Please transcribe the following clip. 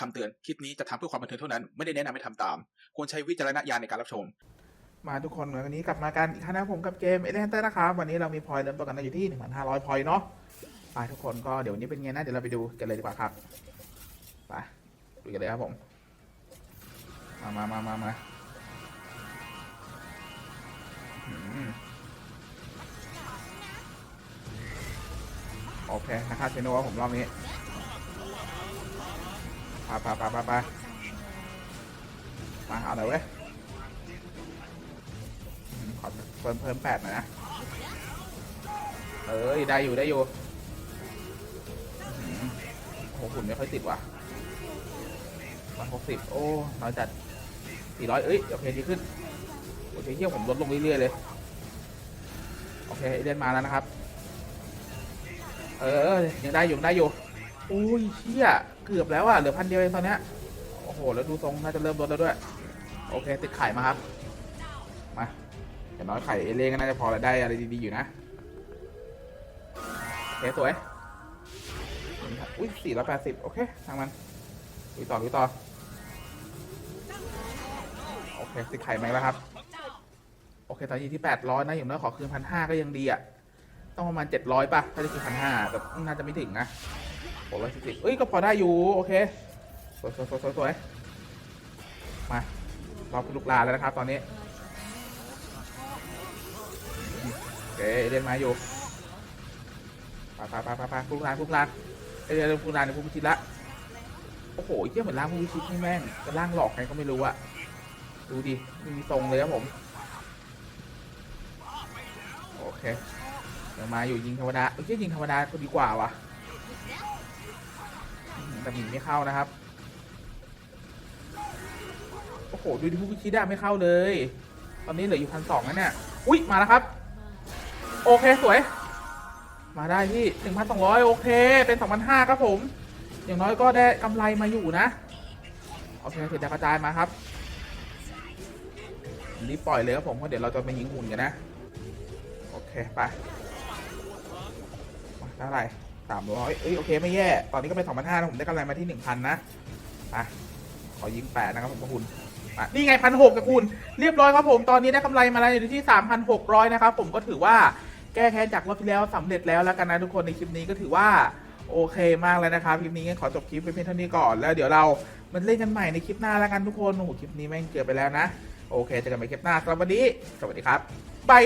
คำเตือนคลิปนี้จะทำเพื่อความบันเทิงเท่านั้น ไม่ได้แนะนำให้ทำตาม ควรใช้วิจารณญาณในการรับชม มาทุกคนวันนี้กลับมากันอีกครั้งนะผมกับเกมเอเลนเตอร์นะครับ วันนี้เรามีพอยต์เริ่มต้นกันอยู่ที่ 1,500 พอยต์เนาะไปทุกคนก็เดี๋ยววันนี้เป็นไงนะเดี๋ยวเราไปดูกันเลยดีกว่าครับไปดูกันเลยครับผม มามามามามาโอเคนะครับเชโนผมรอบนี้ ปไปไปไปไปมาเอาหน่อยเว้ยอืมขอเพิ่มเพิ่มแปดหน่อยนะ เอ้ย ได้อยู่ได้อยู่โอ้โหหุ่นไม่ค่อยติดว่ะร้อยหกสิบโอ้น้อยจัดสี่ร้อยเอ้ย โอเคดีขึ้น โอเคเที่ยวผมลดลงเรื่อยๆเลย โอเคเล่นมาแล้วนะครับ เออ ยังได้อยู่ได้อยู่ โอ้ยเชี่ย เกือบแล้วอะเหลือพันเดียวเองตอนเนี้ยโอ้โหแล้วดูทรงน่าจะเริ่มลดแล้วด้วย โอเคติดไข่มาครับมาอย่างน้อยไข่เอเล่ก็น่าจะพอแล้วได้อะไรดีๆอยู่นะโอเคสวยอุ้ยสี่ร้อยแปดสิบโอเคทางมันลุยต่อลุยต่อโอเคติดไข่ไหมแล้วครับโอเคตอนนี้ที่แปดร้อยนะอย่างน้อยขอคืนพันห้าก็ยังดีอะต้องประมาณเจ็ดร้อยป่ะถ้าจะคืนพันห้าแต่น่าจะไม่ถึงนะ หกร้อยสิบเอ้ย ก็พอได้อยู่ โอเค สวยสวยสวยสวยสวยมาเราคุณลูกลาแล้วนะครับ ตอนนี้โอเคเล่นมาอยู่ปไปไปไปไปพุกลานพุกลานเอ้ยลุกลานเดี๋ยวพุกพิชิตละโอ้โหเยี่ยเหมือนล่างพุกพิชิตนี่แม่งจะล่างหลอกใครก็ไม่รู้อะดูดิไม่มีทรงเลยครับผมโอเคเดี๋ยวมาอยู่ยิงธรรมดาเอ้ยยิงธรรมดาก็ดีกว่าวะอื้อหือ แต่หนีไม่เข้านะครับ โอ้โห ดูดิพุกพิชิตได้ไม่เข้าเลย ตอนนี้เหลืออยู่พันสองแล้วเนี่ย อุ้ยมาแล้วครับ โอเคสวย มาได้ที่หนึ่งพันสองร้อยโอเค เป็นสองพันห้าครับผม อย่างน้อยก็ได้กำไรมาอยู่นะโอเคเสร็จกระจายมาครับรีบปล่อยเลยครับผมเพราะเดี๋ยวเราจะไปยิงหุ่นกันนะ โอเค ไปมาเท่าไหร่ สามร้อยเอ้ยโอเคไม่แย่ ตอนนี้ก็เป็นสองพันห้านะผมได้กำไรมาที่หนึ่งพันนะไปขอยิงแปดนะครับผมกับคุณอะนี่ไงพันหกกับคุณ เรียบร้อยครับผมตอนนี้ได้กำไรมาแล้วอยู่ที่3,600นหกร้อยนะครับผมก็ถือว่าแก้แค้นจากรอบที่แล้วสำเร็จแล้วแล้วกันนะทุกคนในคลิปนี้ก็ถือว่าโอเคมากเลยนะครับคลิปนี้งั้นขอจบคลิปไปเพียงเท่านี้ก่อนแล้วเดี๋ยวเรามันเล่นกันใหม่ในคลิปหน้าแล้วกันทุกคนโอ้โหคลิปนี้แม่งเกือบไปแล้วนะ โอเคเจอกันใหม่คลิปหน้าสำหรับวันนี้ สวัสดีครับบาย